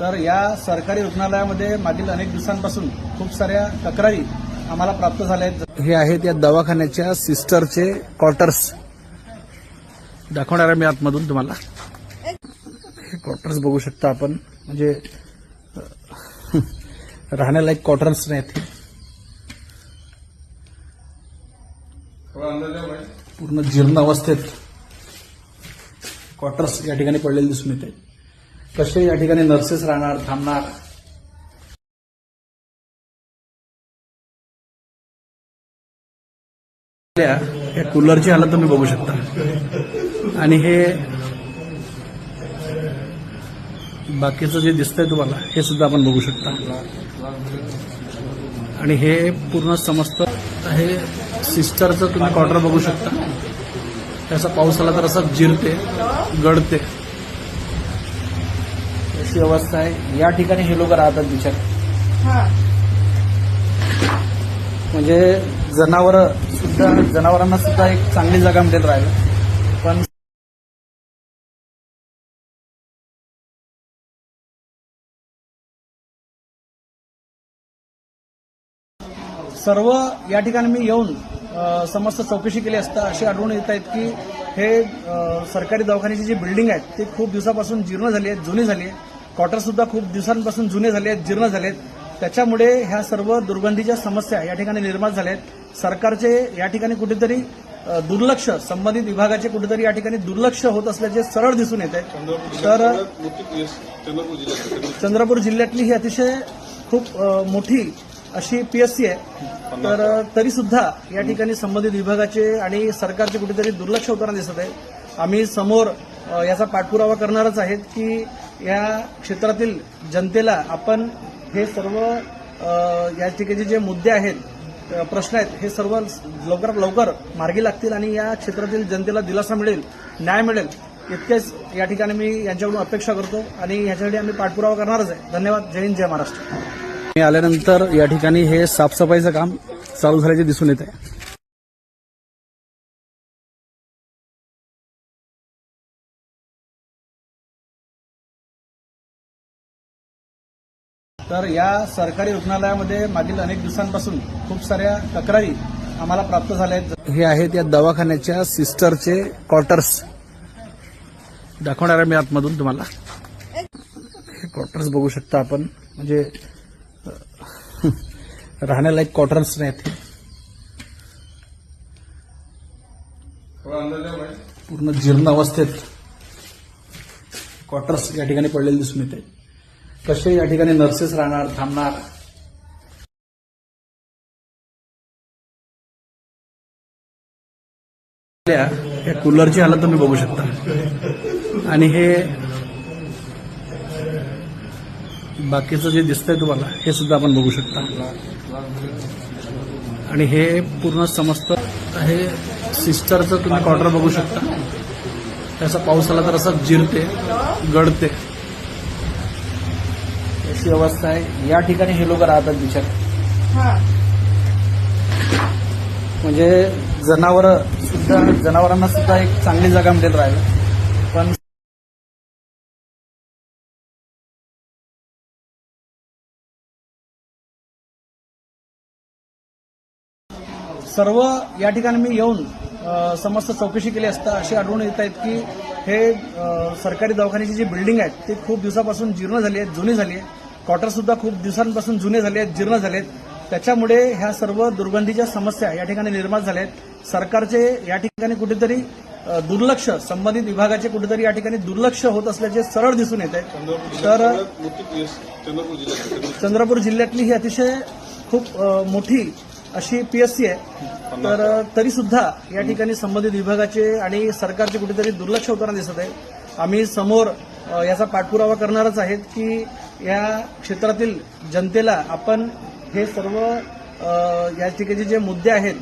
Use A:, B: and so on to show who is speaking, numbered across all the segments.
A: तर या सरकारी रुग्णालयामध्ये मागील अनेक दिवसांपासून खूप साऱ्या तक्रारी आम्हाला प्राप्त झाल्या आहेत. हे आहेत या दवाखान्याच्या सिस्टरचे क्वार्टर्स. दाखवणार आहे मी आतमधून तुम्हाला. हे क्वार्टर्स बघू शकता आपण. म्हणजे राहण्याला राहण्यालायक क्वार्टर्स नाहीत पूर्ण जीर्ण अवस्थेत क्वार्टर्स या ठिकाणी पडलेले दिसून येते कसे या ठिकाणी नर्सेस राहणार थांबणार? या कूलरची हालत तुम्ही बघू शकता. आणि हे बाकीचं जे दिसतंय तुम्हाला हे सुद्धा आपण बघू शकता. आणि हे पूर्ण समस्त हे सिस्टरचं तुम्ही क्वार्टर बघू शकता. त्याचा पाऊस आला तर असं जिरते गळते. अशी अवस्था आहे. या ठिकाणी हे लोक राहतात बिचार. म्हणजे जनावर सुद्धा जनावरांना सुद्धा एक चांगली जागा मिळेल राहायला. पण सर्व या ठिकाणी मी येऊन समस्त चौकशी केली असता अशी आढळून येत आहेत की हे सरकारी दवाखान्याची जी बिल्डिंग आहे ती खूप दिवसापासून जीर्ण झाली आहे जुनी झाली आहे क्वार्टर सुद्धा खूप दिवसांपासून जुने झाले आहेत जीर्ण झाले आहेत. त्याच्यामुळे ह्या सर्व दुर्गंधीच्या समस्या या ठिकाणी निर्माण झाल्या आहेत. सरकारचे या ठिकाणी कुठेतरी दुर्लक्ष संबंधित विभागाचे कुठेतरी या ठिकाणी दुर्लक्ष होत असल्याचे सरळ दिसून येत आहे. तर चंद्रपूर जिल्ह्यातली ही अतिशय खूप मोठी अशी पीएससी आहे. तर तरी सुद्धा या ठिकाणी संबंधित विभागाचे आणि सरकारचे कुठेतरी दुर्लक्ष होताना दिसत आहे. आम्ही समोर याचा पाठपुरावा करणारच आहेत की या क्षेत्रातील जनतेला आपण हे सर्व या ठिकाणी जे मुद्दे आहेत प्रश्न आहेत हे सर्व लवकरात लवकर मार्गी लागतील आणि या क्षेत्रातील जनतेला दिलासा मिळेल न्याय मिळेल इतकेच या ठिकाणी मी यांच्याकडून अपेक्षा करतो आणि ह्याच्यासाठी आम्ही पाठपुरावा करणारच आहे. धन्यवाद. जय हिंद जय महाराष्ट्र. मी आल्यानंतर या ठिकाणी हे साफसफाईचं काम चालू झाल्याचे दिसून येत आहे. तर या सरकारी रुग्णालयामध्ये मागील अनेक दिवसांपासून खूप साऱ्या तक्रारी आम्हाला प्राप्त झाल्या आहेत. हे आहेत या दवाखान्याच्या सिस्टरचे क्वार्टर्स दाखवणार आहे मी आतमधून तुम्हाला. हे क्वार्टर्स बघू शकता आपण. म्हणजे राहण्यालायक क्वार्टर्स नाहीत. पूर्ण जीर्ण अवस्थेत क्वार्टर्स या ठिकाणी पडलेले दिसून येते. कसे या ठिकाणी नर्सेस राहणार थांबणार? या कूलरची हालत तुम्ही बघू शकता. आणि हे बाकीचं जे दिसतंय तुम्हाला हे सुद्धा आपण बघू शकता. आणि हे पूर्ण समस्त हे सिस्टरचं तुम्ही क्वार्टर बघू शकता. त्याचा पाऊस आला तर असं जिरते गळते. अशी अवस्था आहे. या ठिकाणी हे लोक राहतात बिचार. म्हणजे जनावर सुद्धा जनावरांना सुद्धा एक चांगली जागा मिळेल राहायला. सर्व या ठिकाणी मी येऊन समस्त चौकशी केली असता अशी आढळून येत आहेत की हे सरकारी दवाखान्याची जी बिल्डिंग आहे ती खूप दिवसापासून जीर्ण झाली आहे जुनी झाली आहे क्वार्टर सुद्धा खूप दिवसांपासून जुने झाले आहेत जीर्ण झाले आहेत. त्याच्यामुळे ह्या सर्व दुर्गंधीच्या समस्या या ठिकाणी निर्माण झाल्या आहेत. सरकारचे या ठिकाणी कुठेतरी दुर्लक्ष संबंधित विभागाचे कुठेतरी या ठिकाणी दुर्लक्ष होत असल्याचे सरळ दिसून येत आहे. तर चंद्रपूर जिल्ह्यातली ही अतिशय खूप मोठी अशी पीएससी आहे. तर तरी सुद्धा या ठिकाणी संबंधित विभागाचे आणि सरकारचे कुठेतरी दुर्लक्ष होताना दिसत आहे. आम्ही समोर याचा पाठपुरावा करणारच आहेत की या क्षेत्रातील जनतेला आपण हे सर्व या ठिकाणी जे मुद्दे आहेत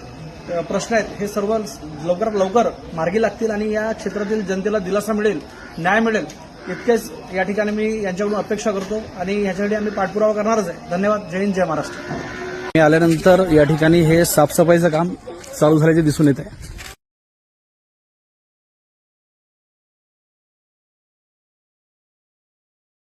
A: प्रश्न आहेत हे सर्व लवकरात लवकर मार्गी लागतील आणि या क्षेत्रातील जनतेला दिलासा मिळेल न्याय मिळेल इतकेच या ठिकाणी मी यांच्याकडून अपेक्षा करतो आणि ह्याच्यासाठी आम्ही पाठपुरावा करणारच आहे. धन्यवाद. जय हिंद जय महाराष्ट्र. मी आल्यानंतर या ठिकाणी हे साफसफाईचं काम चालू झाल्याचे दिसून येत आहे.